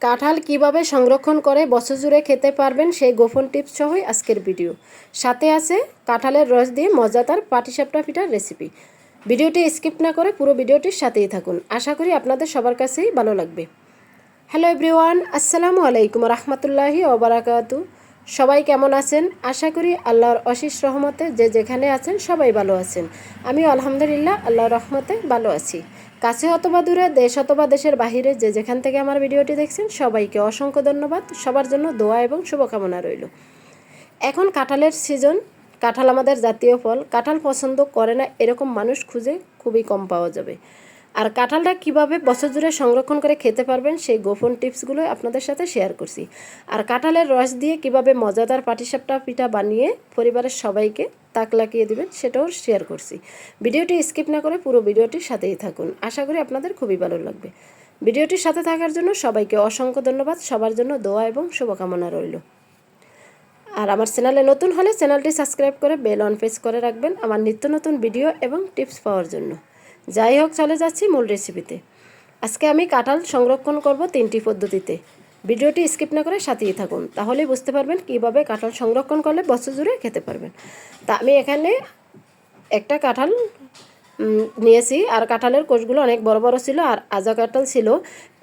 কাঁঠাল কীভাবে সংরক্ষণ করে বছর জুড়ে খেতে পারবেন সেই গোপন টিপস সহই আজকের ভিডিও। সাথে আছে কাঁঠালের রস দিয়ে মজাদার পাটিসাপটা পিঠার রেসিপি। ভিডিওটি স্কিপ না করে পুরো ভিডিওটির সাথেই থাকুন। আশা করি আপনাদের সবার কাছেই ভালো লাগবে। হ্যালো এভরিওয়ান, আসসালামু আলাইকুম রহমতুল্লাহি ওবরাকাতু সবাই কেমন আছেন? আশা করি আল্লাহর অশেষ রহমতে যে যেখানে আছেন সবাই ভালো আছেন। আমি আলহামদুলিল্লাহ আল্লাহর রহমতে ভালো আছি। কাছে অথবা দূরে, দেশ অথবা দেশের বাহিরে যে যেখান থেকে আমার ভিডিওটি দেখছেন, সবাইকে অসংখ্য ধন্যবাদ। সবার জন্য দোয়া এবং শুভকামনা রইল। এখন কাঁঠালের সিজন কাঁঠাল আমাদের জাতীয় ফল। কাঁঠাল পছন্দ করে না, এরকম মানুষ খুঁজে খুবই কম পাওয়া যাবে। আর কাঁঠালটা কীভাবে বছর জুড়ে সংরক্ষণ করে খেতে পারবেন, সেই গোপন টিপসগুলো আপনাদের সাথে শেয়ার করছি। আর কাঁঠালের রস দিয়ে কীভাবে মজাদার পাটিসাপটা পিঠা বানিয়ে পরিবারের সবাইকে তাক লাগিয়ে দিবেন, সেটাও শেয়ার করছি। ভিডিওটি স্কিপ না করে পুরো ভিডিওটির সাথেই থাকুন। আশা করি আপনাদের খুবই ভালো লাগবে। ভিডিওটির সাথে থাকার জন্য সবাইকে অসংখ্য ধন্যবাদ। সবার জন্য দোয়া এবং শুভকামনা রইল। আর আমার চ্যানেলে নতুন হলে চ্যানেলটি সাবস্ক্রাইব করে বেল অন প্রেস করে রাখবেন আমার নিত্য নতুন ভিডিও এবং টিপস পাওয়ার জন্য। যাই হোক, চলে যাচ্ছি মূল রেসিপিতে আজকে আমি কাঁঠাল সংরক্ষণ করব তিনটি পদ্ধতিতে। ভিডিওটি স্কিপ না করে সাথেই থাকুন তাহলে বুঝতে পারবেন কীভাবে কাঁঠাল সংরক্ষণ করলে বছর জুড়ে খেতে পারবেন। তা আমি এখানে একটা কাঁঠাল নিয়েছি। আর কাঁঠালের কোষগুলো অনেক বড় বড় ছিল আর আজা কাঁঠাল ছিল।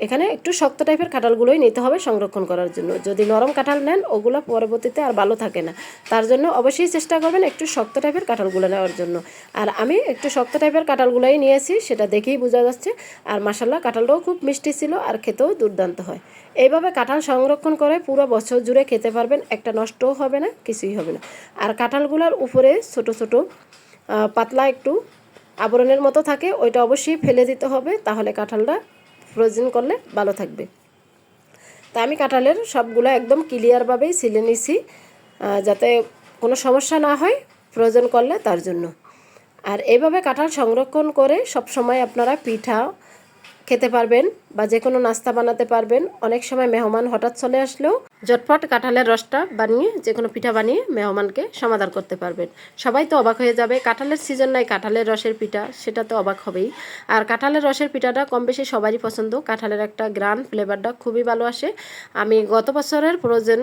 এখানে একটু শক্ত টাইপের কাঁঠালগুলোই নিতে হবে সংরক্ষণ করার জন্য। যদি নরম কাঁঠাল নেন, ওগুলো পরবর্তীতে আর ভালো থাকে না। তার জন্য অবশ্যই চেষ্টা করবেন একটু শক্ত টাইপের কাঁঠালগুলো নেওয়ার জন্য। আর আমি একটু শক্ত টাইপের কাঁঠালগুলোই নিয়েছি, সেটা দেখেই বোঝা যাচ্ছে। আর মাসাল্লাহ কাঁঠালটাও খুব মিষ্টি ছিল আর খেতেও দুর্দান্ত হয়। এইভাবে কাঁঠাল সংরক্ষণ করে পুরো বছর জুড়ে খেতে পারবেন, একটা নষ্টও হবে না, কিছুই হবে না। আর কাঁঠালগুলোর উপরে ছোট ছোট পাতলা একটু আবরণের মতো থাকে, ওইটা অবশ্যই ফেলে দিতে হবে, তাহলে কাঁঠালটা ফ্রোজেন করলে ভালো থাকবে। তা আমি কাঁঠালের সবগুলো একদম ক্লিয়ারভাবেই সিলে নিছি যাতে কোনো সমস্যা না হয় ফ্রোজেন করলে তার জন্য। আর এইভাবে কাঁঠাল সংরক্ষণ করে সব সময় আপনারা পিঠা খেতে পারবেন বা যে কোনো নাস্তা বানাতে পারবেন। অনেক সময় মেহমান হঠাৎ চলে আসলেও ঝটপট কাঁঠালের রসটা বানিয়ে, যে কোনো পিঠা বানিয়ে মেহমানকে সমাধান করতে পারবেন। সবাই তো অবাক হয়ে যাবে, কাঁঠালের সিজন নাই, কাঁঠালের রসের পিঠা, সেটা তো অবাক হবেই। আর কাঁঠালের রসের পিঠাটা কম বেশি সবারই পছন্দ। কাঁঠালের একটা গ্রান ফ্লেভারটা খুবই ভালো আসে। আমি গত বছরের প্রয়োজন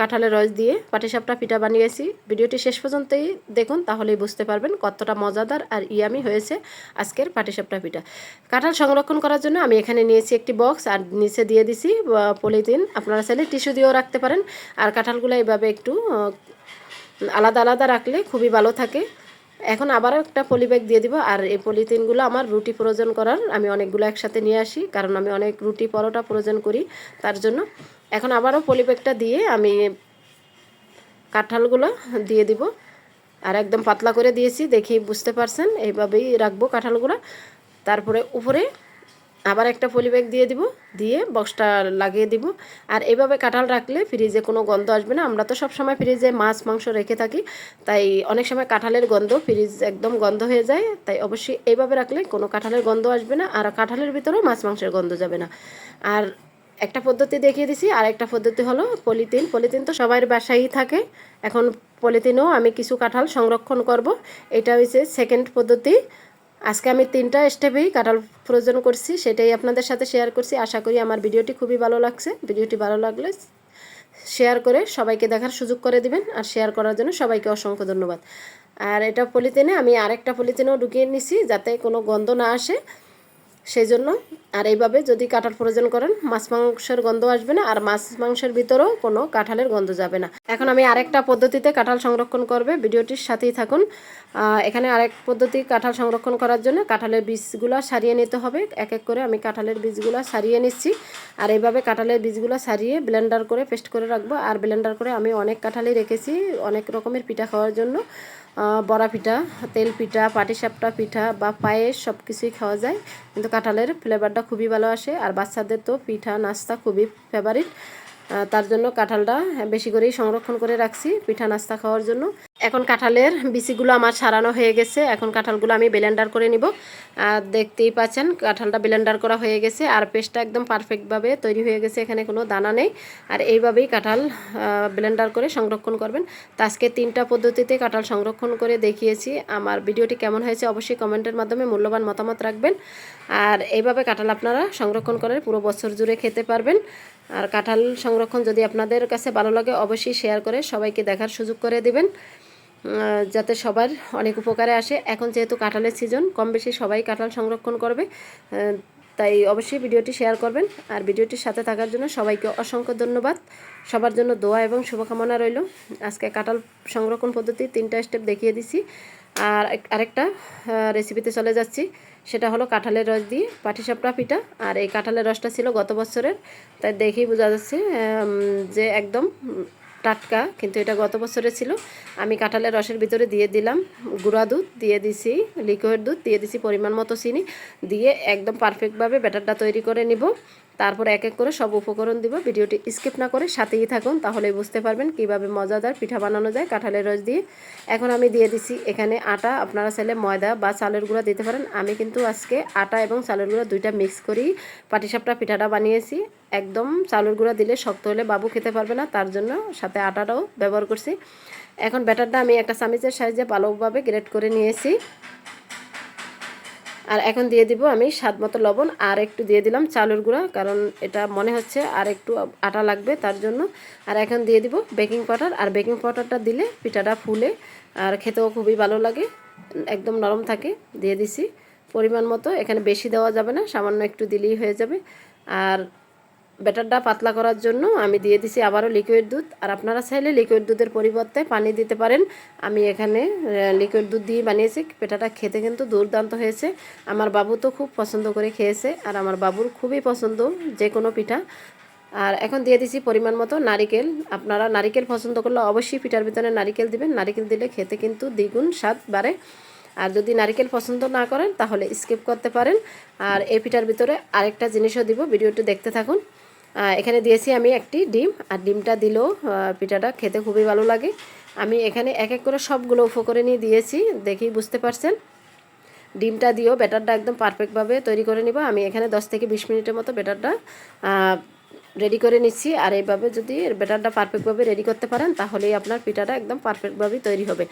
কাঁঠালের রস দিয়ে পাটিসাপটা পিঠা বানিয়েছি। ভিডিওটি শেষ পর্যন্তই দেখুন, তাহলেই বুঝতে পারবেন কতটা মজাদার আর ইয়ামি হয়েছে আজকের পাটিসাপটা পিঠা। কাঁঠাল সংরক্ষণ করার জন্য আমি এখানে নিয়েছি একটি বক্স আর নিচে দিয়ে দিছি পলিথিন। আপনারা চাইলে টিস্যু দিয়েও রাখতে পারেন। আর কাঁঠালগুলো এইভাবে একটু আলাদা আলাদা রাখলে খুবই ভালো থাকে। এখন আবার একটা পলি ব্যাগ দিয়ে দিব। আর এই পলিথিনগুলো আমার রুটি প্রয়োজন করার। আমি অনেকগুলো একসাথে নিয়ে আসি, কারণ আমি অনেক রুটি পরোটা প্রয়োজন করি তার জন্য। এখন আবারও পলি ব্যাগটা দিয়ে আমি কাঁঠালগুলো দিয়ে দিব। আর একদম পাতলা করে দিয়েছি দেখি বুঝতে পারছেন। এইভাবেই রাখব কাঁঠালগুলো। তারপরে উপরে আবার একটা পলি ব্যাগ দিয়ে দিব, দিয়ে বক্সটা লাগিয়ে দিব। আর এভাবে কাঁঠাল রাখলে ফ্রিজে কোনো গন্ধ আসবে না। আমরা তো সব সময় ফ্রিজে মাছ, মাংস রেখে থাকি, তাই অনেক সময় কাঁঠালের গন্ধ ফ্রিজ একদম গন্ধ হয়ে যায়। তাই অবশ্যই এইভাবে রাখলে কোনো কাঁঠালের গন্ধ আসবে না, আর কাঁঠালের ভিতরেও মাছ, মাংসের গন্ধ যাবে না। আর একটা পদ্ধতি দেখিয়ে দিছি, আর একটা পদ্ধতি হলো পলিথিন। পলিথিন তো সবার বাসায়ই থাকে। এখন পলিথিনেও আমি কিছু কাঁঠাল সংরক্ষণ করব। এটা হচ্ছে সেকেন্ড পদ্ধতি। আজকে আমি তিনটা স্টেপেই কাঁঠাল প্রয়োজন করছি, সেটাই আপনাদের সাথে শেয়ার করছি। আশা করি আমার ভিডিওটি খুবই ভালো লাগছে। ভিডিওটি ভালো লাগলে শেয়ার করে সবাইকে দেখার সুযোগ করে দিবেন আর শেয়ার করার জন্য সবাইকে অসংখ্য ধন্যবাদ। আর এটা পলিথিনে আমি আরেকটা পলিথিনেও ঢুকিয়ে নিছি যাতে কোনো গন্ধ না আসে। সেই জন্য আর এইভাবে যদি কাঁঠাল প্রয়োজন করেন, মাছ মাংসের গন্ধ আসবে না আর মাছ মাংসের ভিতরেও কোনো কাঁঠালের গন্ধ যাবে না। এখন আমি আরেকটা পদ্ধতিতে কাঁঠাল সংরক্ষণ করবে, ভিডিওটির সাথেই থাকুন। এখানে আরেক পদ্ধতি কাঁঠাল সংরক্ষণ করার জন্য কাঁঠালের বীজগুলো সারিয়ে নিতে হবে। এক এক করে আমি কাঁঠালের বীজগুলো সারিয়ে নিচ্ছি। আর এইভাবে কাঁঠালের বীজগুলো সারিয়ে ব্লেন্ডার করে পেস্ট করে রাখব। আর ব্লেন্ডার করে আমি অনেক কাঁঠালই রেখেছি, অনেক রকমের পিঠা খাওয়ার জন্য। বড়া পিঠা, তেল পিঠা, পাটিসাপটা পিঠা বা পায়েস সব কিছুই খাওয়া যায়। কিন্তু কাঁঠালের ফ্লেভারটা খুবই ভালো আসে। আর বাচ্চাদের তো পিঠা, নাস্তা খুবই ফেভারিট তার জন্য কাঁঠালটা বেশি করেই সংরক্ষণ করে রাখছি পিঠা, নাস্তা খাওয়ার জন্য। এখন কাঁঠালের বিচিগুলো আমার সারানো হয়ে গেছে। এখন কাঁঠালগুলো আমি ব্লেন্ডার করে নিব। আর দেখতেই পাচ্ছেন, কাঁঠালটা ব্লেন্ডার করা হয়ে গেছে আর পেস্টটা একদম পারফেক্টভাবে তৈরি হয়ে গেছে, এখানে কোনো দানা নেই। আর এইভাবেই কাঁঠাল ব্লেন্ডার করে সংরক্ষণ করবেন। তো আজকে তিনটা পদ্ধতিতে কাঁঠাল সংরক্ষণ করে দেখিয়েছি। আমার ভিডিওটি কেমন হয়েছে অবশ্যই কমেন্টের মাধ্যমে মূল্যবান মতামত রাখবেন। আর এইভাবে কাঁঠাল আপনারা সংরক্ষণ করে পুরো বছর জুড়ে খেতে পারবেন। আর কাঁঠাল সংরক্ষণ যদি আপনাদের কাছে ভালো লাগে, অবশ্যই শেয়ার করে সবাইকে দেখার সুযোগ করে দিবেন। যাতে সবার অনেক উপকারে আসে। এখন যেহেতু কাঁঠালের সিজন কম বেশি সবাই কাঁঠাল সংরক্ষণ করবে। তাই অবশ্যই ভিডিওটি শেয়ার করবেন। আর ভিডিওটির সাথে থাকার জন্য সবাইকে অসংখ্য ধন্যবাদ। সবার জন্য দোয়া এবং শুভকামনা রইল। আজকে কাঁঠাল সংরক্ষণ পদ্ধতি তিনটা স্টেপ দেখিয়ে দিছি। আর আরেকটা রেসিপিতে চলে যাচ্ছি। সেটা হলো কাঁঠালের রস দিয়ে পাটিসাপটা পিঠা। আর এই কাঁঠালের রসটা ছিল গত বছরের। তাই দেখেই বোঝা যাচ্ছে যে একদম টাটকা, কিন্তু এটা গত বছরে ছিল। আমি কাঁঠালের রসের ভিতরে দিয়ে দিলাম গুঁড়া দুধ, দিয়ে দিছি লিকুইড দুধ, দিয়ে দিছি পরিমাণ মতো চিনি, দিয়ে একদম পারফেক্টভাবে ব্যাটারটা তৈরি করে নিব। তারপর এক এক করে সব উপকরণ দিব। ভিডিওটি স্কিপ না করে সাথেই থাকুন, তাহলেই বুঝতে পারবেন কীভাবে মজাদার পিঠা বানানো যায় কাঁঠালের রস দিয়ে। এখন আমি দিয়ে দিছি এখানে আটা। আপনারা চাইলে ময়দা বা চালের গুঁড়া দিতে পারেন। আমি কিন্তু আজকে আটা এবং চালের গুঁড়া দুইটা মিক্স করেই পাটিসাপটা পিঠাটা বানিয়েছি। একদম চালের গুঁড়া দিলে শক্ত হলে বাবু খেতে পারবে না, তার জন্য সাথে আটাটাও ব্যবহার করছি। এখন ব্যাটারটা আমি একটা চামিচের সাইজে ভালোভাবে গ্রেট করে নিয়েছি। আর এখন দিয়ে দিব আমি স্বাদ মতো লবণ আর একটু দিয়ে দিলাম চালুর গুঁড়া, কারণ এটা মনে হচ্ছে আর একটু আটা লাগবে তার জন্য। আর এখন দিয়ে দিব বেকিং পাউডার, আর বেকিং পাউডারটা দিলে পিঠাটা ফুলে আর খেতেও খুবই ভালো লাগে, একদম নরম থাকে, দিয়ে দিছি। পরিমাণ মতো এখানে বেশি দেওয়া যাবে না, সামান্য একটু দিলেই হয়ে যাবে। আর ব্যাটারটা পাতলা করার জন্য আমি দিয়ে দিছি আবারও লিকুইড দুধ। আর আপনারা চাইলে লিকুইড দুধের পরিবর্তে পানি দিতে পারেন। আমি এখানে লিকুইড দুধ দিয়ে বানিয়েছি। পেটাটা খেতে কিন্তু দুর্দান্ত হয়েছে। আমার বাবু তো খুব পছন্দ করে খেয়েছে। আর আমার বাবুর খুবই পছন্দ যে কোনো পিঠা। আর এখন দিয়ে দিছি পরিমাণ মতো নারিকেল। আপনারা নারিকেল পছন্দ করলে অবশ্যই পিঠার ভিতরে নারিকেল দিবেন। নারিকেল দিলে খেতে কিন্তু দ্বিগুণ স্বাদ বাড়ে। আর যদি নারিকেল পছন্দ না করেন, তাহলে স্কিপ করতে পারেন। আর এই পিঠার ভিতরে আরেকটা জিনিসও দিব। ভিডিওটি দেখতে থাকুন। এখানে দিয়েছি আমি একটি ডিম, আর ডিমটা দিলেও পিঠাটা খেতে খুবই ভালো লাগে। আমি এখানে এক এক করে সবগুলো উফো করে নিয়ে দিয়েছি দেখি বুঝতে পারছেন। ডিমটা দিয়েও ব্যাটারটা একদম পারফেক্টভাবে তৈরি করে নিব। আমি এখানে 10 থেকে বিশ মিনিটের মতো ব্যাটারটা রেডি করে নিচ্ছি। আর এইভাবে যদি ব্যাটারটা পারফেক্টভাবে রেডি করতে পারেন, তাহলেই আপনার পিঠাটা একদম পারফেক্টভাবেই তৈরি হবে।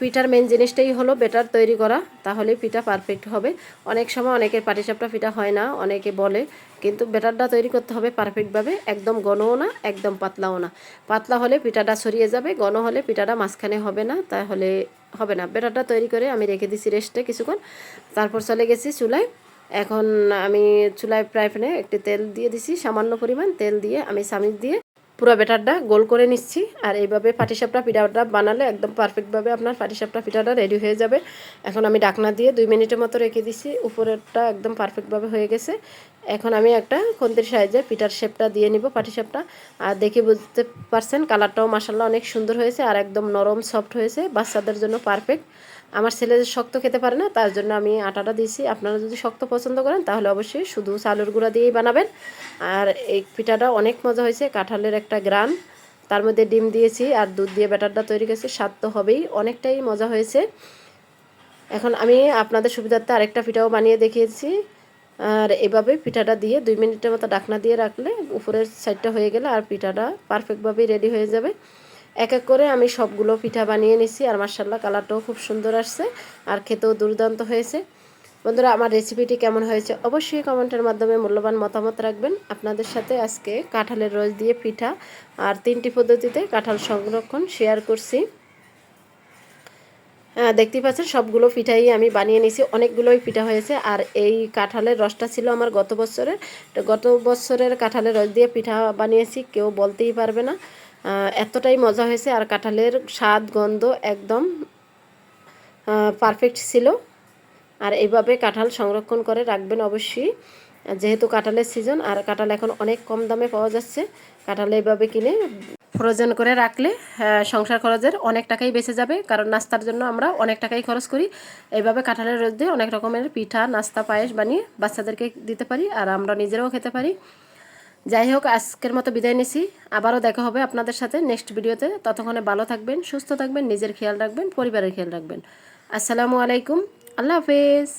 পিঠার মেন জিনিসটাই হলো ব্যাটার তৈরি করা, তাহলেই পিঠা পারফেক্ট হবে। অনেক সময় অনেকের পাটিসাপটা পিঠা হয় না, অনেকে বলে, কিন্তু ব্যাটারটা তৈরি করতে হবে পারফেক্টভাবে একদম ঘনও না, একদম পাতলাও না। পাতলা হলে পিঠাটা ছড়িয়ে যাবে ঘন হলে পিঠাটা মাঝখানে হবে না, তাহলে হবে না। ব্যাটারটা তৈরি করে আমি রেখে দিছি রেস্টে কিছুক্ষণ, তারপর চলে গেছি চুলায়। এখন আমি চুলায় ফ্রাই প্যানে একটি তেল দিয়ে দিছি, সামান্য পরিমাণ তেল দিয়ে, আমি চামিচ দিয়ে পুরো ব্যাটারটা গোল করে নিচ্ছি। আর এইভাবে পাটিসাপটা পিঠাটা বানালে একদম পারফেক্টভাবে আপনার পাটিসাপটা পিঠাটা রেডি হয়ে যাবে। এখন আমি ডাকনা দিয়ে দুই মিনিটের মতো রেখে দিছি, উপরেরটা একদম পারফেক্টভাবে হয়ে গেছে। এখন আমি একটা খন্তির সাইজে পিঠার শেপটা দিয়ে নিব পাটিসাপটা আর দেখে বুঝতে পারছেন কালারটাও মাসাল্লাহ অনেক সুন্দর হয়েছে আর একদম নরম সফট হয়েছে, বাচ্চাদের জন্য পারফেক্ট আমার ছেলে শক্ত খেতে পারে না, তার জন্য আমি আটাটা দিয়েছি। আপনারা যদি শক্ত পছন্দ করেন, তাহলে অবশ্যই শুধু চালের গুঁড়া দিয়েই বানাবেন। আর এই পিঠাটা অনেক মজা হয়েছে, কাঁঠালের একটা গ্রান। তার মধ্যে ডিম দিয়েছি আর দুধ দিয়ে ব্যাটারটা তৈরি করেছি, স্বাদ তো হবেই। অনেকটাই মজা হয়েছে। এখন আমি আপনাদের সুবিধার্থে আরেকটা পিঠাও বানিয়ে দেখিয়েছি। আর এভাবে পিঠাটা দিয়ে দুই মিনিটের মতো ডাকনা দিয়ে রাখলে উপরের সাইডটা হয়ে গেলে আর পিঠাটা পারফেক্টভাবেই রেডি হয়ে যাবে। এক এক করে আমি সবগুলো পিঠা বানিয়ে নিছি আর মার্শাল্লাহ কালারটাও খুব সুন্দর আসছে আর খেতেও দুর্দান্ত হয়েছে। বন্ধুরা, আমার রেসিপিটি কেমন হয়েছে অবশ্যই কমেন্টের মাধ্যমে মূল্যবান মতামত রাখবেন। আপনাদের সাথে আজকে কাঁঠালের রস দিয়ে পিঠা আর তিনটি পদ্ধতিতে কাঁঠাল সংরক্ষণ শেয়ার করছি। হ্যাঁ দেখতেই পাচ্ছেন, সবগুলো পিঠাই আমি বানিয়ে নিয়েছি। অনেকগুলোই পিঠা হয়েছে আর এই কাঁঠালের রসটা ছিল আমার গত বছরের। গত বছরের কাঁঠালের রস দিয়ে পিঠা বানিয়েছি, কেউ বলতেই পারবে না। এতটাই মজা হয়েছে আর কাঁঠালের স্বাদ, গন্ধ একদম পারফেক্ট ছিল। আর এইভাবে কাঁঠাল সংরক্ষণ করে রাখবেন অবশ্যই, যেহেতু কাঁঠালের সিজন আর কাঁঠাল এখন অনেক কম দামে পাওয়া যাচ্ছে, কাঁঠাল এইভাবে কিনে ফ্রোজেন করে রাখলে সংসার খরচের অনেক টাকাই বেঁচে যাবে, কারণ নাস্তার জন্য আমরা অনেক টাকাই খরচ করি। এইভাবে কাঁঠালের রস দিয়ে অনেক রকমের পিঠা, নাস্তা, পায়েস বানিয়ে বাচ্চাদেরকে দিতে পারি আর আমরা নিজেরাও খেতে পারি। যাই হোক আজকের মতো বিদায় নিছি। আবারও দেখা হবে আপনাদের সাথে নেক্সট ভিডিওতে। ততক্ষণে ভালো থাকবেন, সুস্থ থাকবেন, নিজের খেয়াল রাখবেন, পরিবারের খেয়াল রাখবেন। আসসালামু আলাইকুম। আল্লাহ হাফেজ।